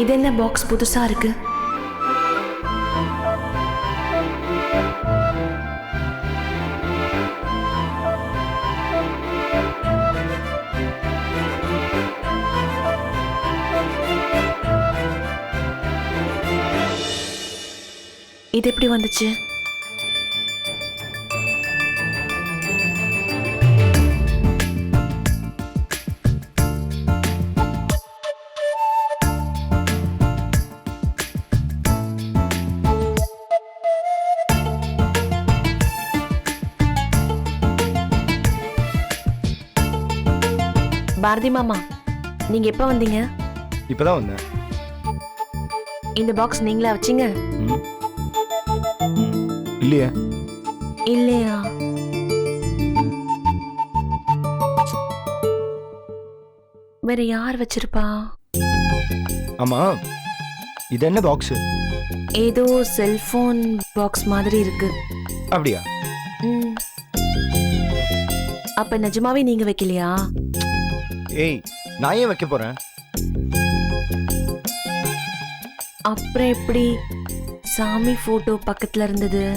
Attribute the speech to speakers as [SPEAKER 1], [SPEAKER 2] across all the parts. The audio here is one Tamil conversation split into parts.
[SPEAKER 1] இது என்ன பாக்ஸ் புதுசா இருக்கு? இது எப்படி வந்துச்சு? பாரதி மாமா நீங்க எப்ப வந்தீங்க?
[SPEAKER 2] இப்பதான் வந்தேன்.
[SPEAKER 1] இந்த பாக்ஸ் நீங்களா வச்சீங்க?
[SPEAKER 2] ம். இல்லையே.
[SPEAKER 1] இல்லையா? வேற யார் வச்சிருப்பா?
[SPEAKER 2] ஆமா இது என்ன பாக்ஸ்
[SPEAKER 1] ஏதோ செல்போன் பாக்ஸ் மாதிரி இருக்கு.
[SPEAKER 2] அப்படியா?
[SPEAKER 1] ம். அப்ப நிஜமாவே நீங்க வைக்கலையா?
[SPEAKER 2] ஏய் நான் ஏன் வைக்க போறேன்?
[SPEAKER 1] அப்புறம் எப்படி? சாமி போட்டோ பக்கத்துல இருந்தது.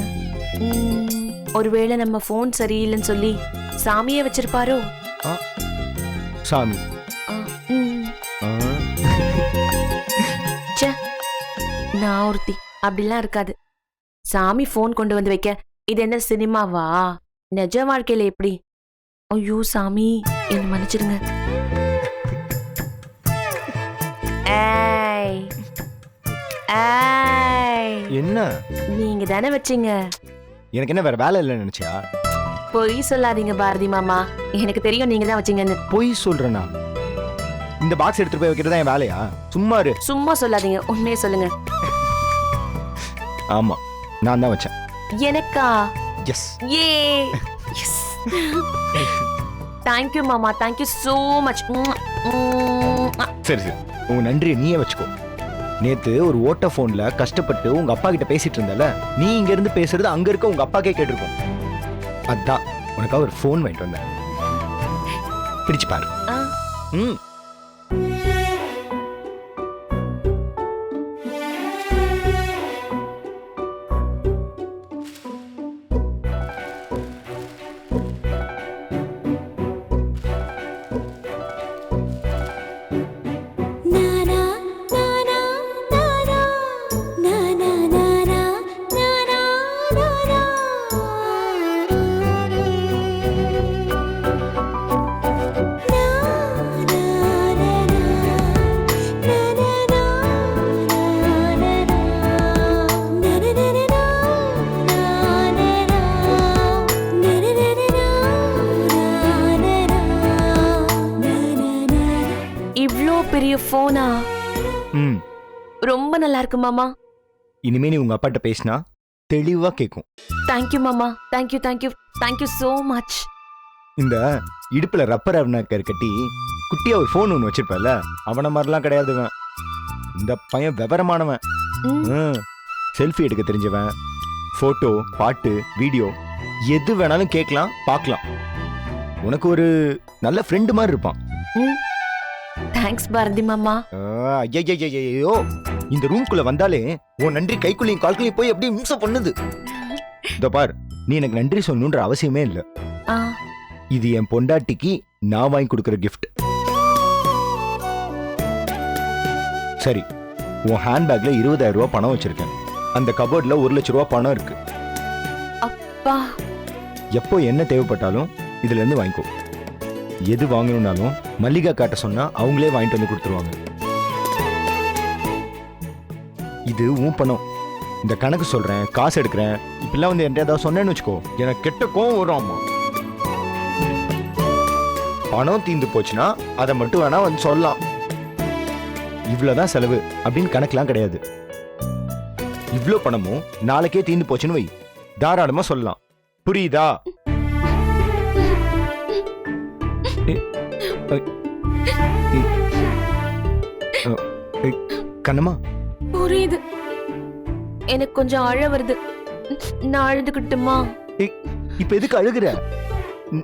[SPEAKER 1] ம், ஒருவேளை நம்ம ஃபோன் சரியில்லைன்னு சொல்லி சாமியே வச்சிருப்பாரோ?
[SPEAKER 2] சாமி.
[SPEAKER 1] ஆ, ம்.
[SPEAKER 2] ஆ.
[SPEAKER 1] ச்சே நான் ஒருத்தி. அப்படிலாம் இருக்காது. சாமி ஃபோன் கொண்டு வந்து வைக்க. இது என்ன சினிமாவா? நிஜ வாழ்க்கையில எப்படி? ஐயோ சாமி. என்ன மன்னிச்சிடுங்க.
[SPEAKER 2] என்ன?
[SPEAKER 1] நீங்க தானே வச்சீங்க.
[SPEAKER 2] எனக்கு என்ன வேற வேலை இல்லைன்னு நினைச்சியா?
[SPEAKER 1] பொய் சொல்லாதீங்க பாரதி மாமா. எனக்கு தெரியும் நீங்க தான் வச்சீங்கன்னு.
[SPEAKER 2] பொய் சொல்றேனா? இந்த பாக்ஸ் எடுத்துட்டு போய் வைக்கிறது தான் என் வேலையா? சும்மா இரு.
[SPEAKER 1] சும்மா சொல்லாதீங்க. உண்மையே சொல்லுங்க.
[SPEAKER 2] ஆமா நான் தான் வச்சேன்.
[SPEAKER 1] எனக்கா?
[SPEAKER 2] எஸ்
[SPEAKER 1] ஏ எஸ் தேங்க்யூ மாமா தேங்க்யூ ஸோ மச்
[SPEAKER 2] சரி சரி. உங்க நன்றியை நீயே வச்சுக்கோ. நேத்து ஒரு ஓட்ட போன்ல கஷ்டப்பட்டு உங்க அப்பா கிட்ட பேசிட்டு இருந்தல நீ இங்க இருந்து பேசுறது அங்க இருக்க உங்க அப்பாக்கே கேட்டிருக்கும். அதான் உனக்காக ஒரு ஃபோன் வாங்கிட்டு வந்தேன். பிரிச்சு பாரு. ம்.
[SPEAKER 1] பெரிய ஃபோனா
[SPEAKER 2] ம்.
[SPEAKER 1] ரொம்ப நல்லா இருக்கு மாமா.
[SPEAKER 2] இனிமே நீ உங்க அப்பாட்ட பேசினா தெளிவா கேட்கும்
[SPEAKER 1] தேங்க்யூ மாமா. Thank you thank you thank you so much
[SPEAKER 2] இந்த இடுப்புல ரப்பர் அருணாக்கர் கட்டி குட்டியா ஒரு ஃபோன் ஒன்று வச்சிருப்பல அவன மாதிரிலாம் கிடையாதுவன் இந்த பையன் விவரமானவன். செல்ஃபி எடுக்க தெரிஞ்சவன். ஃபோட்டோ பாட்டு வீடியோ எது வேணாலும் கேட்கலாம் பார்க்கலாம். உனக்கு ஒரு நல்ல ஃப்ரெண்டு மாதிரி இருப்பான்.
[SPEAKER 1] தேங்க்ஸ் பாரதி மாமா.
[SPEAKER 2] ஐயோ இந்த ரூம்குள்ள வந்தாலே உன் நன்றி கைக்குள்ளையும் கால்குள்ளையும் போய் அப்படியே மிம்சம் பண்ணுது. இதோ பார் நீ எனக்கு நன்றி சொல்லணுன்ற அவசியமே இல்லை. இது என் பொண்டாட்டிக்கு நான் வாங்கி கொடுக்குற gift. சரி உன் ஹேண்ட்பேக்ல இருபதாயிரம் ரூபாய் பணம் வச்சிருக்கேன். அந்த கபோர்ட்ல ஒரு லட்ச ரூபாய் பணம் இருக்கு.
[SPEAKER 1] பா
[SPEAKER 2] எப்போ என்ன தேவைப்பட்டாலும் இதுல இருந்து வாங்கிக்கோ. எது வாங்கணும்னாலும் மல்லிகா காட்ட சொன்னா அவங்களே வாங்கிட்டு வந்து கொடுத்துருவாங்க. இது உன் பணம். இந்த கணக்கு சொல்றேன் காசு எடுக்கிறேன். இப்பெல்லாம் வந்து என்கிட்ட ஏதாவது சொன்னேன்னு வச்சுக்கோ. எனக்கு கெட்ட கோவம் வரும் அம்மா. பணம் தீந்து போச்சுன்னா அதை மட்டும் வேணா வந்து சொல்லலாம். இவ்வளவுதான் செலவு அப்படின்னு கணக்கெல்லாம் கிடையாது. இவ்வளோ பணமும் நாளைக்கே தீந்து போச்சுன்னு வை. தாராளமா சொல்லலாம். புரியுதா? கண்ணம்மா?
[SPEAKER 1] புரியுது. எனக்கு கொஞ்சம் அழ வருது. நான் அழுதுகிட்டுமா?
[SPEAKER 2] இப்ப எதுக்கு அழுகுற?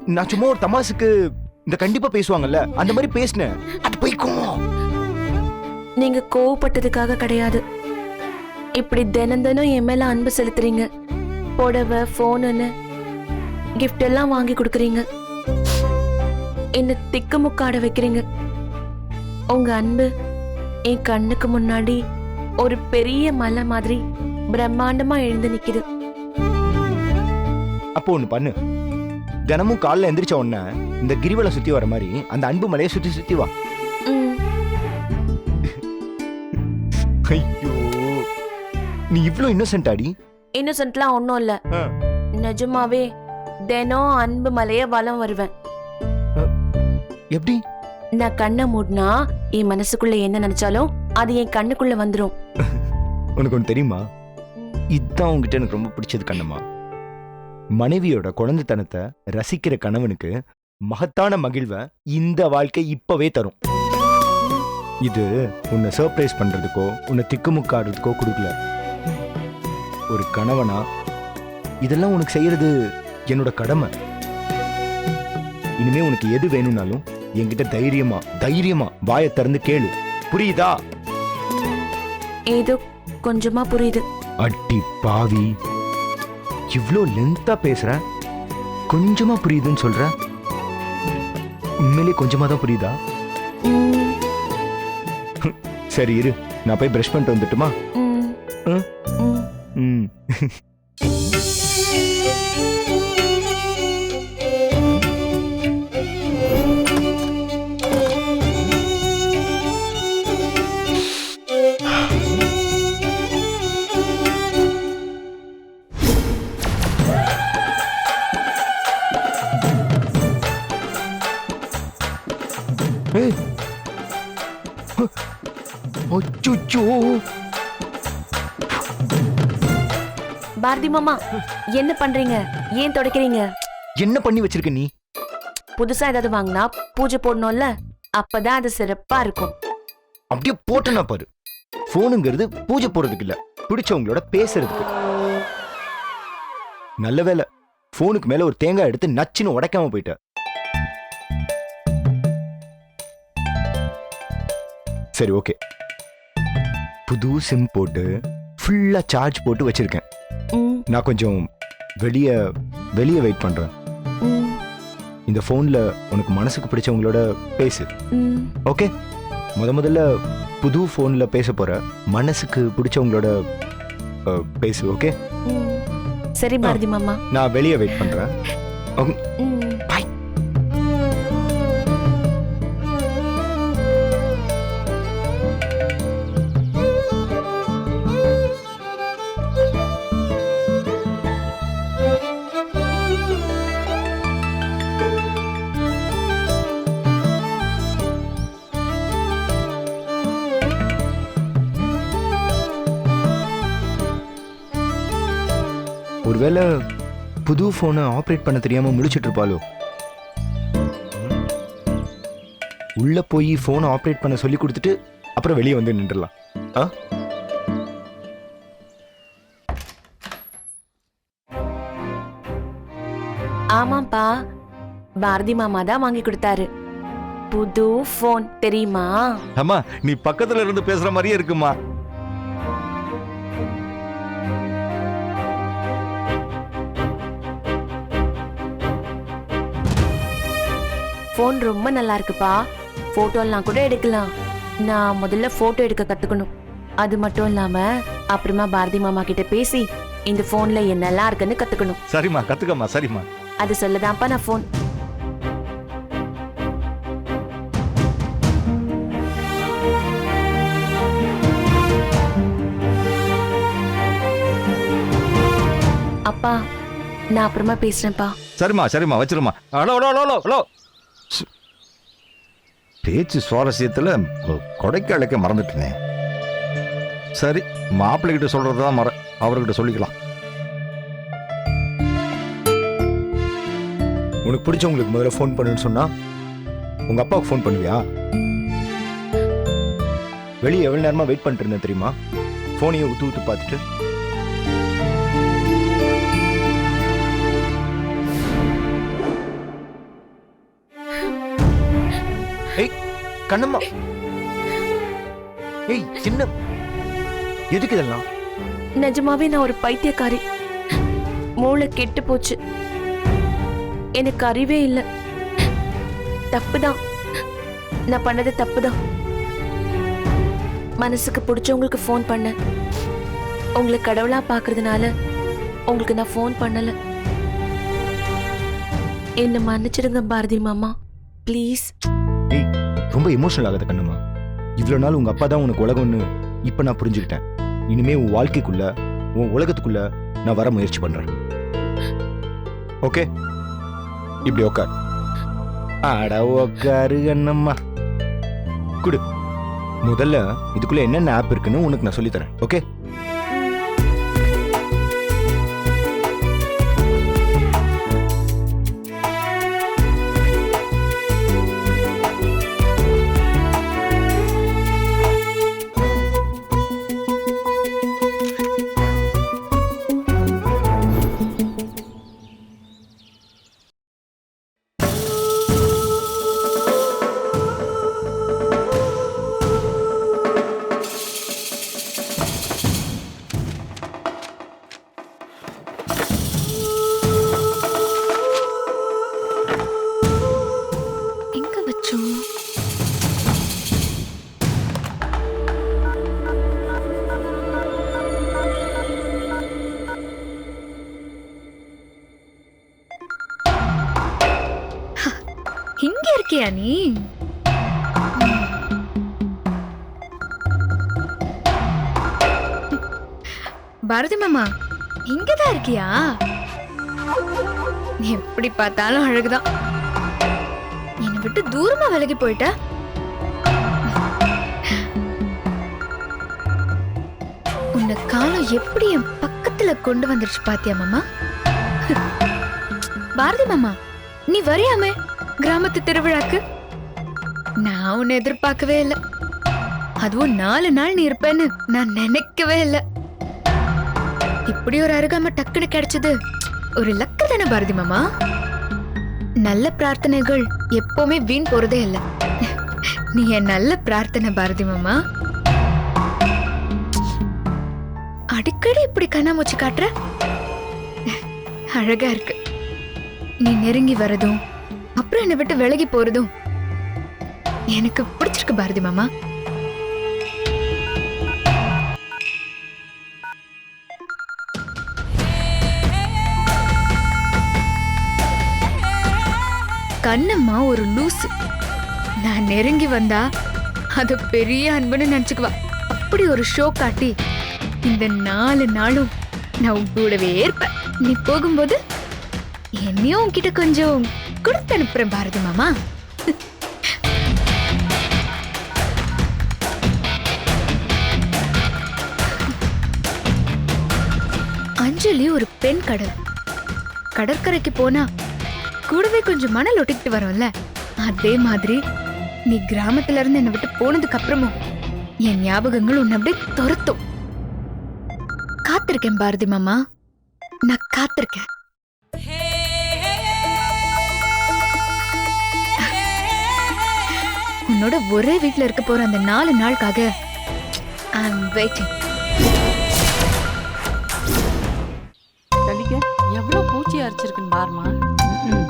[SPEAKER 2] நான் சும்மா ஒரு தமாசுக்கு இந்த கண்டிப்பா பேசுவாங்கல்ல அந்த மாதிரி பேசினேன் அது போய்க்கும்.
[SPEAKER 1] நீங்க கோவப்பட்டதுக்காக கிடையாது. இப்படி தினம் தினம் என் மேல அன்பு செலுத்துறீங்க. புடவை போனுன்னு gift எல்லாம் வாங்கி கொடுக்குறீங்க. என்ன திக்கு முக்காட வைக்கிறீங்க. உங்க அன்பு என் கண்ணுக்கு முன்னாடி ஒரு பெரிய மலை மாதிரி பிரம்மாண்டமா எழுந்து நிக்குது.
[SPEAKER 2] அப்போ ஒண்ணு பண்ணு. தினமும் காலைல எந்திரிச்ச உடனே இந்த கிரிவலை சுத்தி வர மாதிரி அந்த அன்பு மலையை சுத்தி சுத்தி வா. ஐயோ. நீ இவ்ளோ இன்னசென்ட் ஆடி.
[SPEAKER 1] இன்னசென்ட்லாம் ஒன்றும் இல்ல. நிஜமாவே தினம் அன்பு மலைய வலம் வருவேன்.
[SPEAKER 2] எப்படி?
[SPEAKER 1] நான் கண்ணை மூடினா என் மனசுக்குள்ள என்ன நினைச்சாலும் அது என் கண்ணுக்குள்ள வந்துரும்.
[SPEAKER 2] உனக்கு ஒன்று தெரியுமா? இதுதான் உங்ககிட்ட எனக்கு ரொம்ப பிடிச்சது கண்ணம்மா. மனைவியோட குழந்தைத்தனத்தை ரசிக்கிற கணவனுக்கு மகத்தான மகிழ்வை இந்த வாழ்க்கை இப்பவே தரும். இது உன்னை சர்ப்ரைஸ் பண்றதுக்கோ உன்னை திக்குமுக்காடுறதுக்கோ கொடுக்கல. ஒரு கணவனா இதெல்லாம் உனக்கு செய்யறது என்னோட கடமை. இனிமே உனக்கு எது வேணும்னாலும் என்கிட்ட தைரியமா தைரியமா வாயை திறந்து கேளு. புரியுதா?
[SPEAKER 1] ஏதோ கொஞ்சமா புரியுது.
[SPEAKER 2] அட்டி பாவி. இவ்ளோ லென்த்தா பேசுற? கொஞ்சமா புரியுதுன்னு சொல்ற? உண்மையிலே கொஞ்சமா தான் புரியுதா சரி இரு நான் போய் பிரஷ் பண்ணிட்டு வந்துட்டுமா.
[SPEAKER 1] ம்.
[SPEAKER 2] அச்சச்சோ.
[SPEAKER 1] பாரதி மாமா என்ன பண்றீங்க? ஏன் துடைக்கிறீங்க?
[SPEAKER 2] என்ன பண்ணி வச்சிருக்க நீ?
[SPEAKER 1] புதுசா ஏதாவது வாங்கினா பூஜை போடணும்ல அப்பதான் அது சிறப்பா இருக்கும்.
[SPEAKER 2] அப்படியே போட்டனா பாரு. போனுங்கிறது பூஜை போறதுக்கு இல்ல பிடிச்சவங்களோட பேசுறதுக்கு. நல்ல வேலை போனுக்கு மேல ஒரு தேங்காய் எடுத்து நச்சுன்னு உடைக்காம போயிட்ட. சரி ஓகே புது சிம் போட்டு ஃபுல்லா சார்ஜ் போட்டு வச்சிருக்கேன். நான் கொஞ்சம் வெளிய வெளிய வெயிட் பண்றேன்.
[SPEAKER 1] ம்,
[SPEAKER 2] இந்த போன்ல உனக்கு மனசுக்கு பிடிச்சவங்களோட பேசு. ஓகே முத முதல்ல புது ஃபோன்ல பேச போற மனசுக்கு பிடிச்சவங்களோட பேசு ஓகே.
[SPEAKER 1] சரி பாரதி மாமா.
[SPEAKER 2] நான் வெளியே வெயிட் பண்றேன். ஒருவேளை புது ஃபோனை ஆப்ரேட் பண்ண தெரியாம முழிச்சிட்டு இருப்பாளோ? உள்ள போய் ஃபோனை ஆப்ரேட் பண்ண சொல்லி கொடுத்துட்டு அப்புறம் வெளியே வந்து நின்றுடலாம். ஆ?
[SPEAKER 1] ஆமாப்பா பாரதி மாமா தான் வாங்கி கொடுத்தாரு. புது ஃபோன் தெரியுமா?
[SPEAKER 3] அம்மா நீ பக்கத்துல இருந்து பேசுற மாதிரியே இருக்குமா?
[SPEAKER 1] ஃபோன் ரொம்ப நல்லா இருக்குப்பா போட்டோலாம் கூட எடுக்கலாம். நான் முதல்ல போட்டோ எடுக்க கத்துக்கணும். அது மட்டும் இல்லாம அப்புறமா பாரதி மாமா கிட்ட பேசி இந்த போன்ல என்னெல்லாம் இருக்குன்னு கத்துக்கணும்.
[SPEAKER 3] சரிம்மா கத்துக்கம்மா சரிம்மா.
[SPEAKER 1] அது சொல்லதான்ப்பா நான் ஃபோன் அப்பா நான் அப்புறமா பேசுறேன்ப்பா.
[SPEAKER 3] சரிம்மா சரிம்மா வச்சிருமா ஹலோ ஹலோ ஹலோ ஹலோ. பேச்சு சுவாரஸ்யத்தில் கொ- கொடைக்கு அழைக்க மறந்துட்டேனே. சரி மாப்பிள்ளைகிட்ட சொல்கிறது தான் மற அவர்கிட்ட சொல்லிக்கலாம்.
[SPEAKER 2] உனக்கு பிடிச்சவங்களுக்கு முதல்ல ஃபோன் பண்ணுன்னு சொன்னால் உங்கள் அப்பாவுக்கு ஃபோன் பண்ணுவியா? வெளியே எவ்வளோ நேரமாக வெயிட் பண்ணிட்டு இருந்தேன் தெரியுமா? ஃபோனையும் ஊற்று ஊற்று பார்த்துட்டு ஏய் கண்ணம்மா. ஏய் சின்ன எதுக்கு இதெல்லாம்?
[SPEAKER 1] நிஜமாவே நான் ஒரு பைத்தியக்காரி. மூளை கெட்டு போச்சு. எனக்கு அறிவே இல்லை. தப்புதான். நான் பண்ணது தப்புதான். மனசுக்கு பிடிச்சவங்களுக்கு ஃபோன் பண்ணேன். உங்களை கடவுளா பார்க்கறதுனால உங்களுக்கு நான் ஃபோன் பண்ணல. என்ன மன்னிச்சிடுங்க பாரதி மாமா. ப்ளீஸ்
[SPEAKER 2] ஏய் ரொம்ப எமோஷனல் ஆகாத கண்ணுமா? இவ்வளோ நாள் உங்க அப்பா தான் உனக்கு உலகம்னு இப்போ நான் புரிஞ்சுக்கிட்டேன். இனிமே உன் வாழ்க்கைக்குள்ள உன் உலகத்துக்குள்ள நான் வர முயற்சி பண்றேன். ஓகே இப்படி உக்கார். அட உக்காரு கண்ணம்மா. குடு. முதல்ல இதுக்குள்ள என்னென்ன ஆப் இருக்குன்னு உனக்கு நான் சொல்லித்தரேன். ஓகே
[SPEAKER 4] இருக்கியா நீ பாரதி மாமா இங்கதான் இருக்கியா? நீ எப்படி பார்த்தாலும் அழகுதான். என்னை விட்டு தூரமா விலகி போயிட்ட? உன்னை காலம் எப்படி என் பக்கத்துல கொண்டு வந்துருச்சு பாத்தியா மாமா? பாரதி மாமா நீ வரையாமே கிராமத்து திருவிழாக்கு? நான் உன்னை எதிர்பார்க்கவே இல்லை. அதுவும் நாலு நாள் நீ இருப்பேன்னு நான் நினைக்கவே இல்லை. இப்படி ஒரு அருகாம டக்குன்னு கிடைச்சது ஒரு லக்கு தானே பாரதி மாமா? நல்ல பிரார்த்தனைகள் எப்பவுமே வீண் போறதே இல்லை. நீ என் நல்ல பிரார்த்தனை பாரதி மாமா. அடிக்கடி இப்படி கண்ணாமூச்சி காட்டுற? அழகா இருக்கு. நீ நெருங்கி வரதும் அப்புறம் என்னை விட்டு விலகி போறதும் எனக்கு பிடிச்சிருக்கு பாரதி மாமா. கண்ணம்மா ஒரு லூசு. நான் நெருங்கி வந்தா அது பெரிய அன்புன்னு நினைச்சுக்குவா. அப்படி ஒரு ஷோ காட்டி இந்த நாலு நாளும் நான் உன் கூடவே இருப்பேன். நீ போகும்போது என்னையும் உன்கிட்ட கொஞ்சம் கொடுத்து அனுப்புறேன் பாரதி மாமா. அஞ்சலி ஒரு பெண் கடல். கடற்கரைக்கு போனா கூடவே கொஞ்சம் மணல் ஒட்டிக்கிட்டு வரும்ல. அதே மாதிரி நீ கிராமத்துல இருந்து என்னை விட்டு போனதுக்கு அப்புறமும் என் ஞாபகங்கள் உன்னை அப்படியே துரத்தும். காத்திருக்கேன் பாரதி மாமா. நான் காத்திருக்கேன். உன்னோட ஒரே வீட்ல இருக்க போற அந்த நாலு நாளுக்காக ஐ அம் வெயிட்டிங்
[SPEAKER 5] எவ்வளவு பூச்சி அரிச்சிருக்குன்னு பாருமா ம்ம்.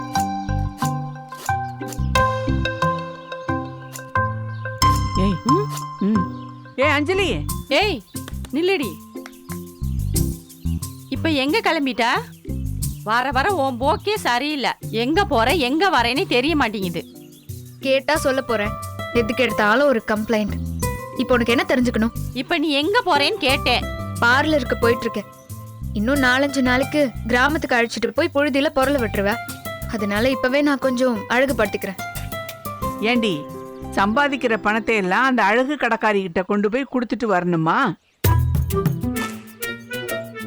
[SPEAKER 5] ஏய் ம், ம். ஏய் அஞ்சலி. ஏய் நில்லடி. இப்ப எங்க கிளம்பிட்டா? வர வர உன் போக்கே சரியில்லை. எங்க போற எங்க வரேன்னு தெரிய மாட்டேங்குது.
[SPEAKER 4] கேட்டா சொல்ல போறேன். எதுக்கு எடுத்தாலும் ஒரு கம்ப்ளைண்ட் இப்போ உனக்கு என்ன தெரிஞ்சுக்கணும்?
[SPEAKER 5] இப்ப நீ எங்க போறேன்னு கேட்டேன்.
[SPEAKER 4] பார்லருக்கு போயிட்டு இருக்கேன் இன்னும் நாலஞ்சு நாளைக்கு கிராமத்துக்கு அழைச்சிட்டு போய் பொழுதில பொருளை விட்டுருவேன் அதனால இப்பவே நான் கொஞ்சம் அழகுபடுத்திக்கிறேன்.
[SPEAKER 6] ஏண்டி சம்பாதிக்கிற பணத்தை எல்லாம் அந்த அழகு கடைக்காரி கிட்ட கொண்டு போய் கொடுத்துட்டு வரணுமா?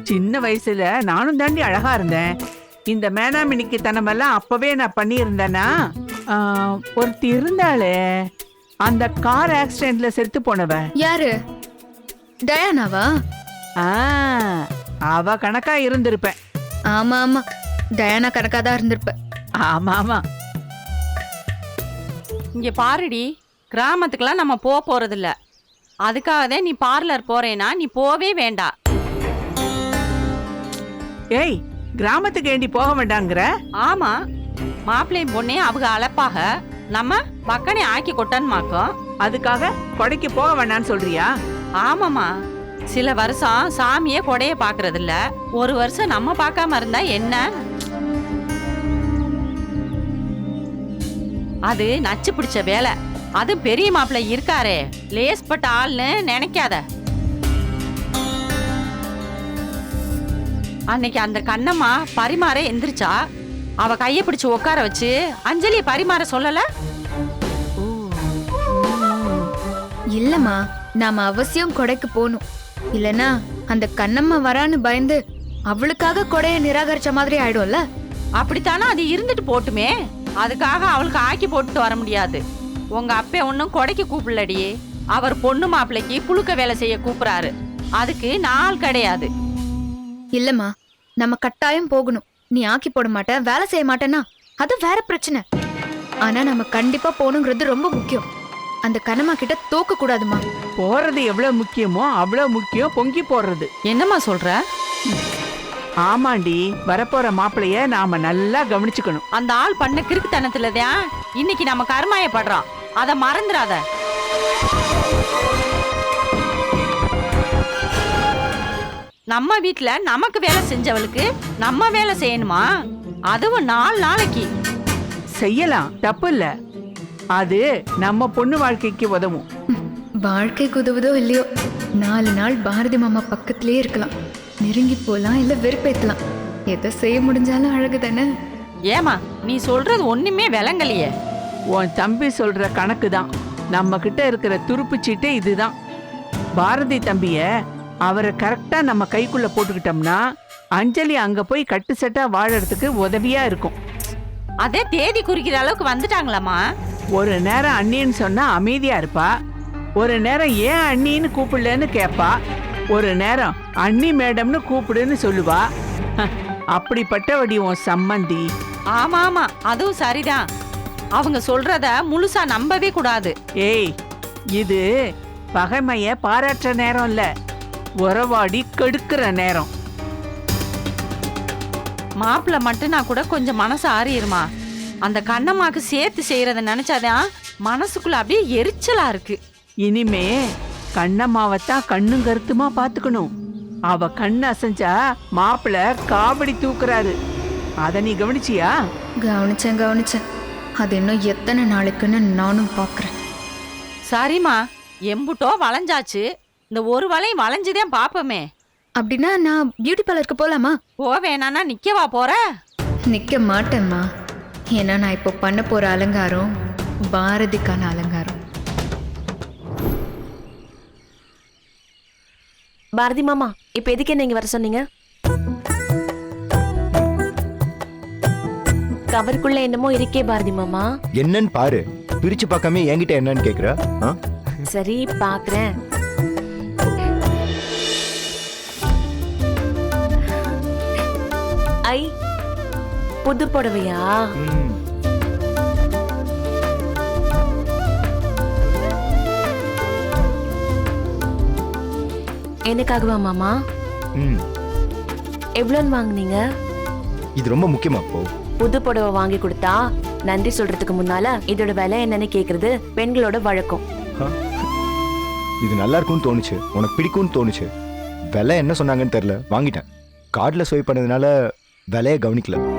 [SPEAKER 6] சின்ன வயசுல நானும் தாண்டி அழகா இருந்தேன். இந்த மேனாமினிக்கு தனமெல்லாம் அப்பவே நான் பண்ணியிருந்தேனா? ஆ, ஒருத்தி இருந்தாளே. அந்த கார் ஆக்சிடென்ட்ல செத்து போனவ
[SPEAKER 4] யாரு? டயானாவா?
[SPEAKER 6] ஆ, அவ கணக்கா இருந்திருப்பேன்.
[SPEAKER 4] ஆமா ஆமா. டயானா கணக்கா தான் இருந்திருப்ப.
[SPEAKER 6] ஆமா ஆமா.
[SPEAKER 5] இங்க பாருடி கிராமத்துக்கெல்லாம் நம்ம போக போறதில்ல. அதுக்காக தான் நீ பார்லர் போறேனா நீ போவே வேண்டாம்
[SPEAKER 6] ஏய் கிராமத்துக்கு ஏண்டி போக வேண்டாங்கிற?
[SPEAKER 5] ஆமா மாப்பிள்ளையும் பொண்ணே அவங்க அழைப்பாக. நம்ம பக்கனை ஆக்கி கொட்டன்மாக்கோம்
[SPEAKER 6] அதுக்காக கொடைக்கு போக வேண்டாம்னு சொல்றியா?
[SPEAKER 5] ஆமாம்மா. சில வருஷம் சாமியே கொடைய பாக்குறது இல்ல ஒரு வருஷம் நம்ம பார்க்காம இருந்தா என்ன? அது நச்சு பிடிச்ச வேலை. அது பெரிய மாப்பிள்ளை இருக்காரே. லேஸ்பட்ட ஆள்னு நினைக்காத. அன்னைக்கு அந்த கண்ணம்மா பரிமாற எந்திரிச்சா அவ கைய பிடிச்சு உட்கார வச்சு அஞ்சலியை பரிமாற சொல்லல?
[SPEAKER 4] இல்லம்மா நாம அவசியம் கொடைக்கு போகணும். இல்லனா அந்த கண்ணம்மா வரான்னு பயந்து அவளுக்காக கொடைய நிராகரிச்ச மாதிரி ஆயிடும்ல?
[SPEAKER 5] அப்படித்தானே அது இருந்துட்டு போட்டுமே? அதுக்காக அவளுக்கு ஆக்கி போட்டுட்டு வர முடியாது. உங்க அப்பே ஒன்றும் கொடைக்கு கூப்பிடலடி. அவர் பொண்ணு மாப்பிள்ளைக்கு புழுக்க வேலை செய்ய கூப்பிடுறாரு. அதுக்கு நாள் கிடையாது.
[SPEAKER 4] இல்லம்மா நம்ம கட்டாயம் போகணும். நீ ஆக்கி போட மாட்ட வேலை செய்ய மாட்டேன்னா அது வேற பிரச்சனை. ஆனா நம்ம கண்டிப்பா போகணுங்கிறது ரொம்ப முக்கியம். அந்த கண்ணம்மா கிட்ட தோக்க கூடாதுமா.
[SPEAKER 6] போறது எவ்வளவு முக்கியமோ அவ்வளவு முக்கியம் பொங்கி போடுறது.
[SPEAKER 5] என்னம்மா சொல்ற?
[SPEAKER 6] ஆமாண்டி வரப்போற மாப்பிளைய நாம நல்லா கவனிச்சுக்கணும்.
[SPEAKER 5] அந்த ஆள் பண்ண கிறுக்குத்தனத்துல தான் இன்னைக்கு நம்ம கருமாயப்படுறோம். அதை மறந்துடாத. நம்ம வீட்ல நமக்கு வேலை செஞ்சவளுக்கு நம்ம வேலை செய்யணுமா? அதுவும் நாலு நாளைக்கு.
[SPEAKER 6] செய்யலாம் தப்பு இல்ல. அது நம்ம பொண்ணு வாழ்க்கைக்கு உதவும்.
[SPEAKER 4] வாழ்க்கைக்கு உதவுதோ இல்லையோ நாலு நாள் பாரதி மாமா பக்கத்திலே இருக்கலாம். நெருங்கி போலாம் இல்ல வெறுப்பேத்தலாம். எதை செய்ய முடிஞ்சாலும் அழகு தானே?
[SPEAKER 5] ஏமா நீ சொல்றது ஒண்ணுமே விளங்கலையே.
[SPEAKER 6] உன் தம்பி சொல்ற கணக்கு தான் நம்ம கிட்ட இருக்கிற துருப்பு சீட்டே இதுதான். பாரதி தம்பிய அவரை கரெக்டா நம்ம கைக்குள்ள போட்டுக்கிட்டோம்னா அஞ்சலி அங்க போய் கட்டு செட்டா வாழறதுக்கு உதவியா இருக்கும்.
[SPEAKER 5] அதே தேதி குறிக்கிற அளவுக்கு வந்துட்டாங்களாம்மா?
[SPEAKER 6] ஒரு நேரம் அண்ணின்னு சொன்னா அமைதியா இருப்பா. ஒரு நேரம் ஏன் அண்ணின்னு கூப்பிடலன்னு கேட்பா ஒரு நேரம் அண்ணி மேடம்னு கூப்பிடுன்னு சொல்லுவா. ஹ, அப்படிப்பட்டவடி உன் சம்மந்தி
[SPEAKER 5] ஆமா ஆமா அதுவும் சரிதான். அவங்க சொல்றத முழுசா நம்பவே கூடாது.
[SPEAKER 6] ஏய் இது பகைமைய பாராட்டுற நேரம் இல்ல. உறவாடி கெடுக்கிற நேரம்.
[SPEAKER 5] மாப்பிள்ளை மட்டும் நான் கூட கொஞ்சம் மனசு ஆறிடுமா அந்த கண்ணம்மாக்கு சேர்த்து செய்யறத நினைச்சாதான் மனசுக்குள்ள அப்படியே எரிச்சலா இருக்கு.
[SPEAKER 6] இனிமே கண்ணம்மாவத்தான் கண்ணும் கருத்துமா பாத்துக்கணும் அவ கண்ணு அசைஞ்சா மாப்பிள்ள காவடி தூக்குறாரு. அத நீ கவனிச்சியா?
[SPEAKER 4] கவனிச்சேன் கவனிச்சேன். அது இன்னும் எத்தனை நாளைக்குன்னு நானும் பார்க்கறேன்.
[SPEAKER 5] சரிம்மா எம்புட்டோ வளைஞ்சாச்சு. இந்த ஒரு வளையும் வளைஞ்சுதான் பாப்போமே.
[SPEAKER 4] அப்படின்னா நான் பியூட்டி பார்லருக்கு போலாமா?
[SPEAKER 5] போவேனானா நிக்கவா போற?
[SPEAKER 4] நிக்க மாட்டேம்மா. ஏன்னா நான் இப்போ பண்ண போற அலங்காரம் பாரதிக்கான அலங்காரம்.
[SPEAKER 1] பாரதி மாமா இப்ப எதுக்கு என்ன இங்க வர சொன்னீங்க? கவருக்குள்ள என்னமோ இருக்கே பாரதி மாமா.
[SPEAKER 2] என்னன்னு பாரு. பிரிச்சு பார்க்காம என்கிட்ட என்னன்னு கேக்குற? ஆ?
[SPEAKER 1] சரி பாக்குறேன் புது புடவையா. எனக்காகவா மாமா?
[SPEAKER 2] ம்.
[SPEAKER 1] எவ்வளோன்னு வாங்குனீங்க?
[SPEAKER 2] இது ரொம்ப முக்கியமா போ.
[SPEAKER 1] புது புடவை வாங்கி கொடுத்தா நன்றி சொல்றதுக்கு முன்னால இதோட விலை என்னன்னு கேக்குறது பெண்களோட வழக்கம்?
[SPEAKER 2] இது நல்லா இருக்கும்னு தோணுச்சு. உனக்கு பிடிக்கும்னு தோணுச்சு. விலை என்ன சொன்னாங்கன்னு தெரியல. வாங்கிட்டேன். கார்டில் ஸ்வைப் பண்ணதுனால விலையை கவனிக்கல.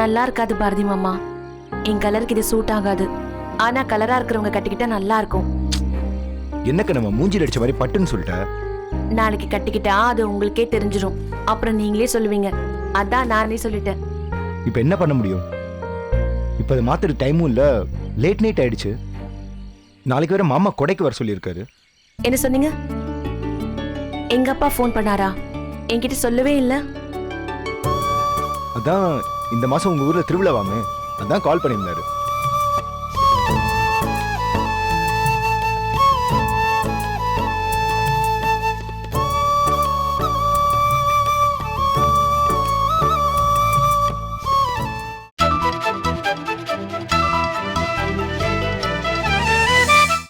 [SPEAKER 1] நல்லா இருக்காது பாரதி மாமா. என் கலருக்கு இது சூட் ஆகாது. ஆனா கலரா இருக்கிறவங்க கட்டிக்கிட்டா நல்லா இருக்கும்
[SPEAKER 2] என்னக்க நம்ம மூஞ்சில் அடிச்ச மாதிரி பட்டுன்னு சொல்லிட்ட?
[SPEAKER 1] நாளைக்கு கட்டிக்கிட்டா அது உங்களுக்கே தெரிஞ்சிடும் அப்புறம் நீங்களே சொல்லுவீங்க. அதான் நானே சொல்லிட்டேன்.
[SPEAKER 2] இப்போ என்ன பண்ண முடியும்? இப்போ அதை மாத்துற டைமும் இல்லை. லேட் நைட் ஆயிடுச்சு. நாளைக்கு வேற மாமா கொடைக்கு வர சொல்லியிருக்காரு.
[SPEAKER 1] என்ன சொன்னீங்க? எங்க அப்பா ஃபோன் பண்ணாரா? என்கிட்ட சொல்லவே இல்ல.
[SPEAKER 2] அதான் இந்த மாசம் உங்க ஊர்ல திருவிழாவாமே. அதான் கால் பண்ணியிருந்தாரு.